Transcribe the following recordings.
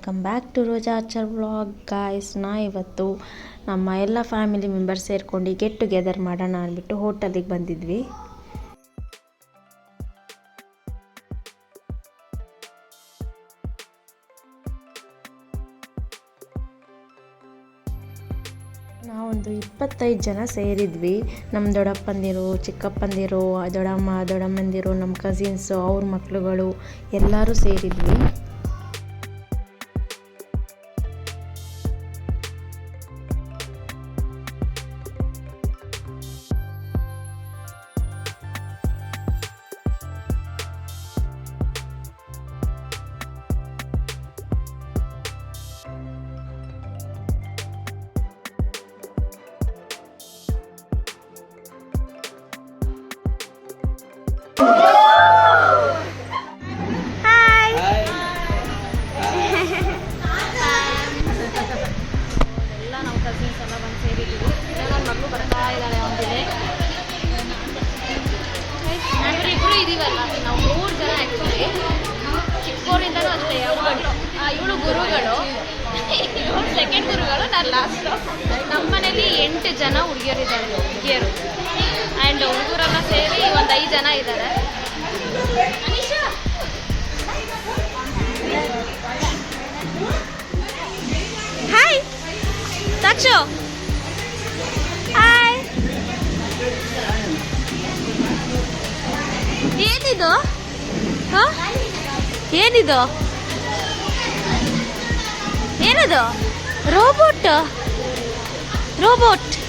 Welcome back to Roja Achar vlog guys ನಾ ಇವತ್ತು ನಮ್ಮ ಎಲ್ಲ ಫ್ಯಾಮಿಲಿ ಮೆಂಬರ್ಸ್ ಸೇರ್ಕೊಂಡು ಗೆಟ್ ಟುಗೆದರ್ ಮಾಡೋಣ ಅಂದ್ಬಿಟ್ಟು ಹೋಟೆಲಿಗೆ ಬಂದಿದ್ವಿ. ನಾವೊಂದು ಇಪ್ಪತ್ತೈದು ಜನ ಸೇರಿದ್ವಿ. ನಮ್ಮ ದೊಡ್ಡಪ್ಪಂದಿರು, ಚಿಕ್ಕಪ್ಪಂದಿರು, ದೊಡ್ಡಮ್ಮ, ದೊಡ್ಡಮ್ಮಂದಿರು ನಮ್ಮ ಕಸಿನ್ಸು ಅವ್ರ ಮಕ್ಕಳುಗಳು ಎಲ್ಲರೂ ಸೇರಿದ್ವಿ. ಇಬ್ಬರು ಇದೀವಲ್ಲ ನಾವು ಮೂರು ಜನ ಆ್ಯಕ್ಚುಲಿ ಚಿಕ್ಕವರಿಂದನೂ ಅಷ್ಟೇ ಯಾವಾಗಲೂ ಇವಳು ಗುರುಗಳು. ಇವಳು ಸೆಕೆಂಡ್ ಗುರುಗಳು, ನಾನು ಲಾಸ್ಟು ನಮ್ಮ ಮನೇಲಿ ಎಂಟು ಜನ ಹುಡುಗಿಯರಿದ್ದಾರೆ, ಹುಡುಗಿಯರು. ಆ್ಯಂಡ್ ಹುಡುಗರೆಲ್ಲ ಸೇರಿ ಒಂದು ಐದು ಜನ ಇದ್ದಾರೆ. ಹಾಯ್ ತಕ್ಷು ಏನಿದು? ಏನದು? ರೋಬೋಟ್ ರೋಬೋಟ್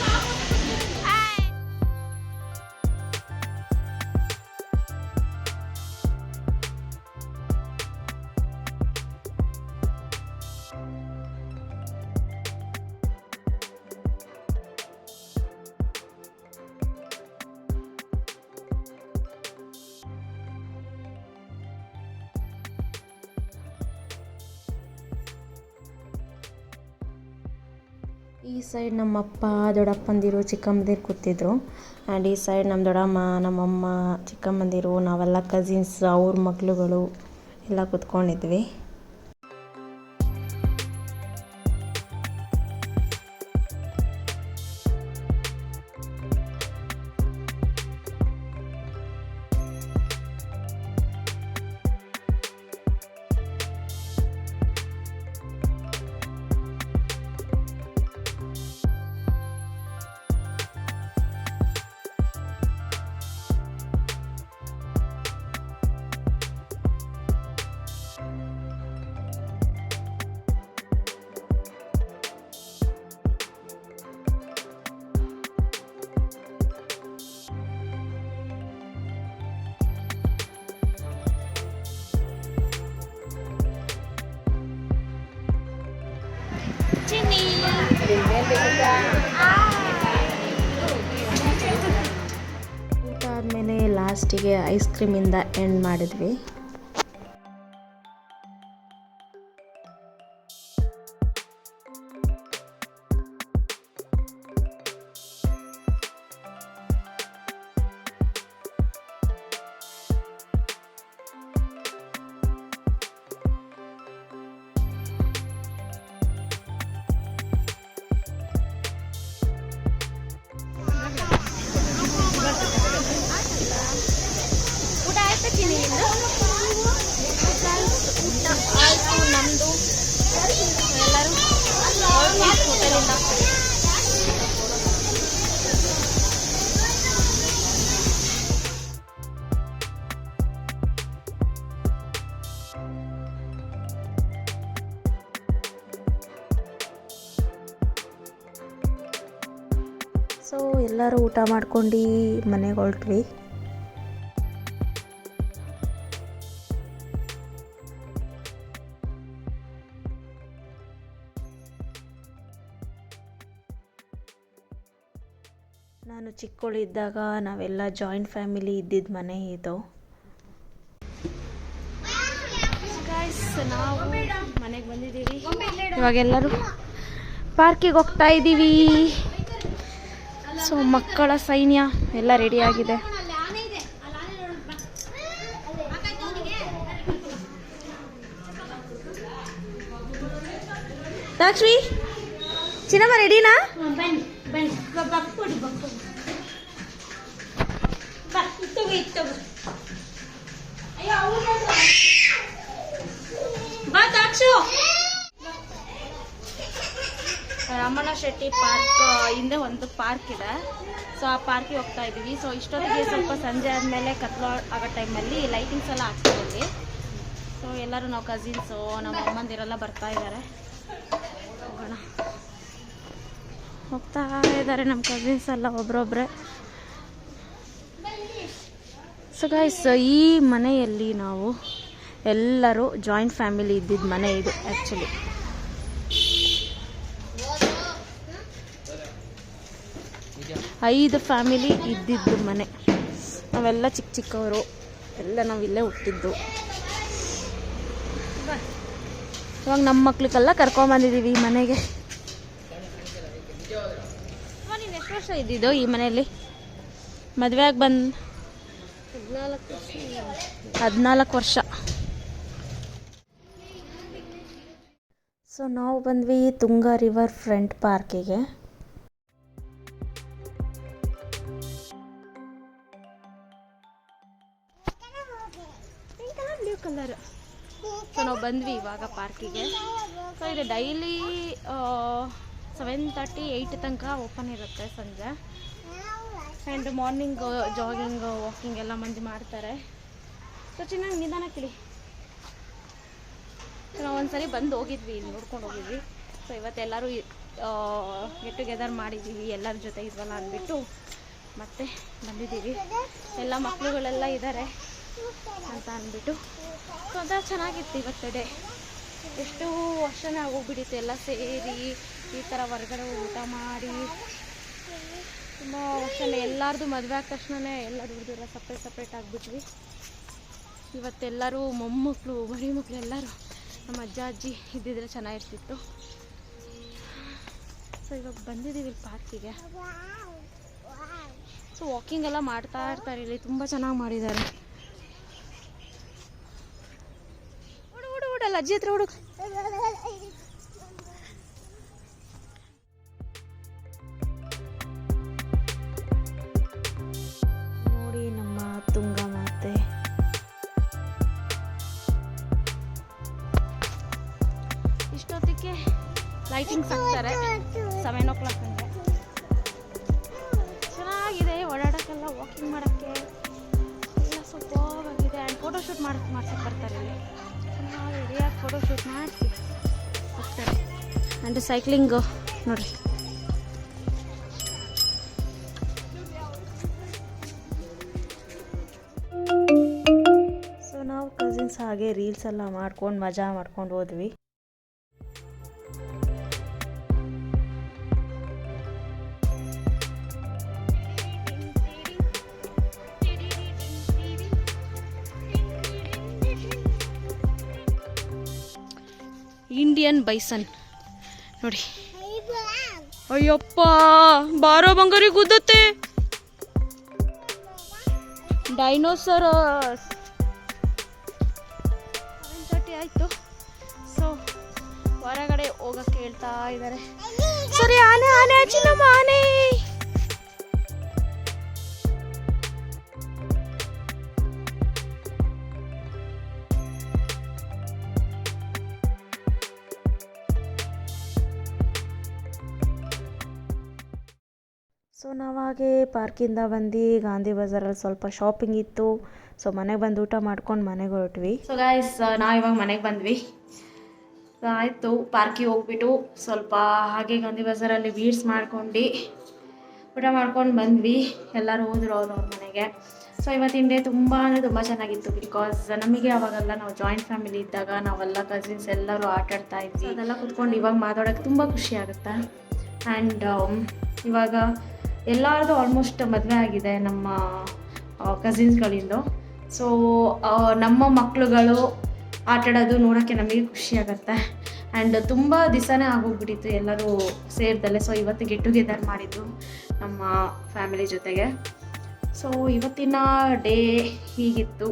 ಈ ಸೈಡ್ ನಮ್ಮಪ್ಪ, ದೊಡ್ಡಪ್ಪಂದಿರು, ಚಿಕ್ಕಮ್ಮಂದಿರು ಕೂತಿದ್ರು. ಆ್ಯಂಡ್ ಈ ಸೈಡ್ ನಮ್ಮ ದೊಡ್ಡಮ್ಮ, ನಮ್ಮಮ್ಮ, ಚಿಕ್ಕಮ್ಮಂದಿರು, ನಾವೆಲ್ಲ ಕಸಿನ್ಸ್ ಅವ್ರ ಮಕ್ಕಳುಗಳು ಎಲ್ಲ ಕೂತ್ಕೊಂಡಿದ್ವಿ. ಲಾಸ್ಟಿಗೆ ಐಸ್ ಕ್ರೀಮಿಂದ ಎಂಡ್ ಮಾಡಿದ್ವಿ. ಎಲ್ಲರೂ ಊಟ ಮಾಡ್ಕೊಂಡು ಮನೆಗೆ ಹೊರಟ್ವಿ. ನಾನು ಚಿಕ್ಕವಳಿದ್ದಾಗ ನಾವೆಲ್ಲ ಜಾಯಿಂಟ್ ಫ್ಯಾಮಿಲಿ ಇದ್ದಿದ್ದ ಮನೆ ಇದು. ನಾವು ಮನೆಗೆ ಬಂದಿದ್ದೀವಿ. ಇವಾಗ ಎಲ್ಲರೂ ಪಾರ್ಕಿಗೆ ಹೋಗ್ತಾ ಇದ್ದೀವಿ ಸೊ ಮಕ್ಕಳ ಸೈನ್ಯ ಎಲ್ಲ ರೆಡಿ ಆಗಿದೆ. ಲಕ್ಷ್ಮಿ ಚಿನ್ನಮ್ಮ ರೆಡಿನಾ ಬಾ ರಮಣ ಶೆಟ್ಟಿ ಪಾರ್ಕ್ ಹಿಂದೆ ಒಂದು ಪಾರ್ಕ್ ಇದೆ. ಸೊ ಆ ಪಾರ್ಕಿಗೆ ಹೋಗ್ತಾ ಇದ್ದೀವಿ. ಸೊ ಇಷ್ಟೊತ್ತಿಗೆ ಸ್ವಲ್ಪ ಸಂಜೆ ಆದಮೇಲೆ ಕತ್ಲ ಆಗೋ ಟೈಮಲ್ಲಿ ಲೈಟಿಂಗ್ಸ್ ಎಲ್ಲ ಹಾಕ್ತಿದ್ದೀವಿ ಸೊ ಎಲ್ಲರೂ ನಾವು ಕಸಿನ್ಸು ನಮ್ಮ ಅಮ್ಮಂದಿರೆಲ್ಲ ಬರ್ತಾ ಇದ್ದಾರೆ. ಹೋಗೋಣ. ಹೋಗ್ತಾ ಇದ್ದಾರೆ ನಮ್ಮ ಕಸಿನ್ಸ್ ಎಲ್ಲ ಒಬ್ರೊಬ್ರೆ. ಸೊ ಗೈಸ್ ಈ ಮನೆಯಲ್ಲಿ ನಾವು ಎಲ್ಲರೂ ಜಾಯಿಂಟ್ ಫ್ಯಾಮಿಲಿ ಇದ್ದಿದ್ದ ಮನೆ ಇದು ಆ್ಯಕ್ಚುಲಿ ಐದು ಫ್ಯಾಮಿಲಿ ಇದ್ದಿದ್ದು ಮನೆ. ನಾವೆಲ್ಲ ಚಿಕ್ಕ ಚಿಕ್ಕವರು. ಎಲ್ಲ ನಾವು ಇಲ್ಲೇ ಹುಟ್ಟಿದ್ದು. ಇವಾಗ ನಮ್ಮ ಮಕ್ಳಿಗೆಲ್ಲ ಕರ್ಕೊಂಬಂದಿದ್ದೀವಿ ಈ ಮನೆಗೆ. ನೀನು ಎಷ್ಟು ವರ್ಷ ಇದ್ದಿದ್ದು ಈ ಮನೆಯಲ್ಲಿ? ಮದುವೆ ಆಗಿ ಬಂದು ಹದಿನಾಲ್ಕು ವರ್ಷ. ಸೊ, ನಾವು ಬಂದ್ವಿ ತುಂಗಾ ರಿವರ್ ಫ್ರಂಟ್ ಪಾರ್ಕಿಗೆ. ಕಲರ್ ಸೊ ನಾವು ಬಂದ್ವಿ ಇವಾಗ ಪಾರ್ಕಿಗೆ ಸೊ ಇದು ಡೈಲಿ ಸೆವೆನ್ ತರ್ಟಿ ಏಯ್ಟ್ ತನಕ ಓಪನ್ ಇರುತ್ತೆ ಸಂಜೆ. ಆ್ಯಂಡ್ ಮಾರ್ನಿಂಗ್ ಜಾಗಿಂಗ್ ವಾಕಿಂಗ್ ಎಲ್ಲ ಮಂದಿ ಮಾಡ್ತಾರೆ. ಸೊ ಚೆನ್ನಾಗಿ ನಿಧಾನ ಕಿಳಿ. ನಾವು ಒಂದ್ಸರಿ ಬಂದು ಹೋಗಿದ್ವಿ, ಇಲ್ಲಿ ನೋಡ್ಕೊಂಡು ಹೋಗಿದ್ವಿ. ಸೊ ಇವತ್ತೆಲ್ಲರೂ ಗೆಟ್ ಟುಗೆದರ್ ಮಾಡಿದ್ದೀವಿ ಎಲ್ಲರ ಜೊತೆ ಇದ್ವಲ್ಲ ಅಂದ್ಬಿಟ್ಟು. ಮತ್ತೆ ಬಂದಿದ್ದೀವಿ. ಎಲ್ಲ ಮಕ್ಕಳುಗಳೆಲ್ಲ ಇದ್ದಾರೆ ಅಂತ ಅಂದ್ಬಿಟ್ಟು. ಸೊ ಒಂಥರ ಚೆನ್ನಾಗಿತ್ತು ಇವತ್ತು ಡೇ ಎಷ್ಟು ವರ್ಷನೇ ಆಗೋಗ್ಬಿಟ್ಟಿತ್ತು. ಎಲ್ಲ ಸೇರಿ ಈ ಥರ ಹೊರಗಡೆ ಊಟ ಮಾಡಿ. ತುಂಬ ವರ್ಷನೇ. ಎಲ್ಲರದು ಮದುವೆ ಆದ ತಕ್ಷಣವೇ ಎಲ್ಲ ಹುಡುಗರ ಸಪ್ರೇಟ್ ಸಪ್ರೇಟ್ ಆಗಿಬಿಟ್ವಿ. ಇವತ್ತೆಲ್ಲರೂ ಮೊಮ್ಮಕ್ಕಳು ಮರಿ ಮಕ್ಕಳು ಎಲ್ಲರೂ ನಮ್ಮ ಅಜ್ಜ, ಅಜ್ಜಿ ಇದ್ದಿದ್ರೆ ಚೆನ್ನಾಗಿರ್ತಿತ್ತು. ಸೊ ಇವಾಗ ಬಂದಿದ್ದೀವಿ ಇಲ್ಲಿ ಪಾರ್ಕಿಗೆ. ಸೊ ವಾಕಿಂಗ್ ಎಲ್ಲ ಮಾಡ್ತಾ ಇರ್ತಾರೆ ಇಲ್ಲಿ. ತುಂಬ ಚೆನ್ನಾಗಿ ಮಾಡಿದ್ದಾರೆ. ಓಡಲ್ಲ ಅಜ್ಜಿ ಹತ್ರ ಹುಡುಗ ನೋಡಿ ನಮ್ಮ ತುಂಗ ಮಾತೆ. ಇಷ್ಟೊತ್ತಿಗೆ ಲೈಟಿಂಗ್ಸ್ ಹಾಕ್ತಾರೆ. ಸೆವೆನ್ ಓ ಕ್ಲಾಕ್ ಚೆನ್ನಾಗಿದೆ ಓಡಾಡೋಕ್ಕೆಲ್ಲ ವಾಕಿಂಗ್ ಮಾಡೋಕ್ಕೆ. ಎಲ್ಲ ಸೂಪರಾಗಿದೆ. ಆ್ಯಂಡ್ ಫೋಟೋಶೂಟ್ ಮಾಡಕ್ಕೆ ಮಾಡ್ಸಕ್ಕೆ ಬರ್ತಾರೆ ಇಲ್ಲಿ. ಚೆನ್ನಾಗಿ ಫೋಟೋ ಶೂಟ್ ಸೈಕ್ಲಿಂಗ್ ನೋಡಿರಿ. ಸೊ ನಾವು ಕಸಿನ್ಸ್ ಹಾಗೆ ರೀಲ್ಸ್ ಎಲ್ಲ ಮಾಡ್ಕೊಂಡು ಮಜಾ ಮಾಡ್ಕೊಂಡು ಹೋದ್ವಿ. ಇಂಡಿಯನ್ ಬೈಸನ್ ನೋಡಿ. ಅಯ್ಯಪ್ಪ, ಬಾರೋ ಬಂಗಾರಿ ಗುದ್ದತ್ತೆ. ಡೈನೋಸರಸ್ ಆಯ್ತು ಆಯಿತು. ಸೊ ಹೊರಗಡೆ ಹೋಗಕ್ಕೆ ಹೇಳ್ತಾ ಇದ್ದಾರೆ. ಸರಿ, ಆನೆ ಆನೆ, ಚಿನ್ನಮ್ಮ, ಆನೆ. ಸೊ ನಾವು ಹಾಗೆ ಪಾರ್ಕಿಂದ ಬಂದು ಗಾಂಧಿ ಬಜಾರಲ್ಲಿ ಸ್ವಲ್ಪ ಶಾಪಿಂಗ್ ಇತ್ತು. ಸೊ ಮನೆಗೆ ಬಂದು ಊಟ ಮಾಡ್ಕೊಂಡು ಮನೆಗೆ ಹೊರಟ್ವಿ. ಸೊ ಗಾಯ್ಸ್ ನಾವು ಇವಾಗ ಮನೆಗೆ ಬಂದ್ವಿ. ಆಯಿತು, ಪಾರ್ಕಿಗೆ ಹೋಗ್ಬಿಟ್ಟು ಸ್ವಲ್ಪ ಹಾಗೆ ಗಾಂಧಿ ಬಜಾರಲ್ಲಿ ಬೀಡ್ಸ್ ಮಾಡ್ಕೊಂಡು ಊಟ ಮಾಡ್ಕೊಂಡು ಬಂದ್ವಿ. ಎಲ್ಲರೂ ಹೋದ್ರು ಅವ್ರು ಅವ್ರ ಮನೆಗೆ. ಸೊ ಇವತ್ತಿನ ಡೇ ತುಂಬ ಅಂದರೆ ತುಂಬ ಚೆನ್ನಾಗಿತ್ತು ಬಿಕಾಸ್ ನಮಗೆ ಅವಾಗೆಲ್ಲ ನಾವು ಜಾಯಿಂಟ್ ಫ್ಯಾಮಿಲಿ ಇದ್ದಾಗ ನಾವೆಲ್ಲ ಕಸಿನ್ಸ್ ಎಲ್ಲರೂ ಆಟಾಡ್ತಾ ಇದ್ವಿ. ಅದೆಲ್ಲ ಕುತ್ಕೊಂಡು ಇವಾಗ ಮಾತಾಡೋಕ್ಕೆ ತುಂಬ ಖುಷಿ ಆಗುತ್ತೆ? ಆ್ಯಂಡ್ ಇವಾಗ ಎಲ್ಲರದು ಆಲ್ಮೋಸ್ಟ್ ಮದುವೆ ಆಗಿದೆ ನಮ್ಮ ಕಸಿನ್ಸ್ಗಳಿಂದು ಸೊ ನಮ್ಮ ಮಕ್ಕಳುಗಳು ಆಟಾಡೋದು ನೋಡೋಕ್ಕೆ ನಮಗೆ ಖುಷಿ ಆಗುತ್ತೆ. ಆ್ಯಂಡ್ ತುಂಬ ದಿವಸನೇ ಆಗೋಗ್ಬಿಟ್ಟಿತ್ತು ಎಲ್ಲರೂ ಸೇರ್ದಲ್ಲೇ. ಸೊ ಇವತ್ತು ಗೆಟ್ ಟುಗೆದರ್ ಮಾಡಿದ್ದು ನಮ್ಮ ಫ್ಯಾಮಿಲಿ ಜೊತೆಗೆ. ಸೊ ಇವತ್ತಿನ ಡೇ ಹೀಗಿತ್ತು.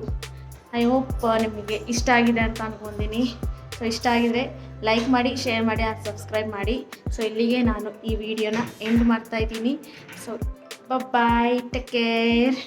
ಐ ಹೋಪ್ ನಿಮಗೆ ಇಷ್ಟ ಆಗಿದೆ ಅಂತ ಅನ್ಕೊಂತೀನಿ ಸೊ ಇಷ್ಟ ಆಗಿದರೆ ಲೈಕ್ ಮಾಡಿ ಶೇರ್ ಮಾಡಿ ಆ್ಯಂಡ್ ಸಬ್ಸ್ಕ್ರೈಬ್ ಮಾಡಿ. ಸೊ ಇಲ್ಲಿಗೆ ನಾನು ಈ ವಿಡಿಯೋನ ಎಂಡ್ ಮಾಡ್ತಾ ಇದ್ದೀನಿ. So bye take care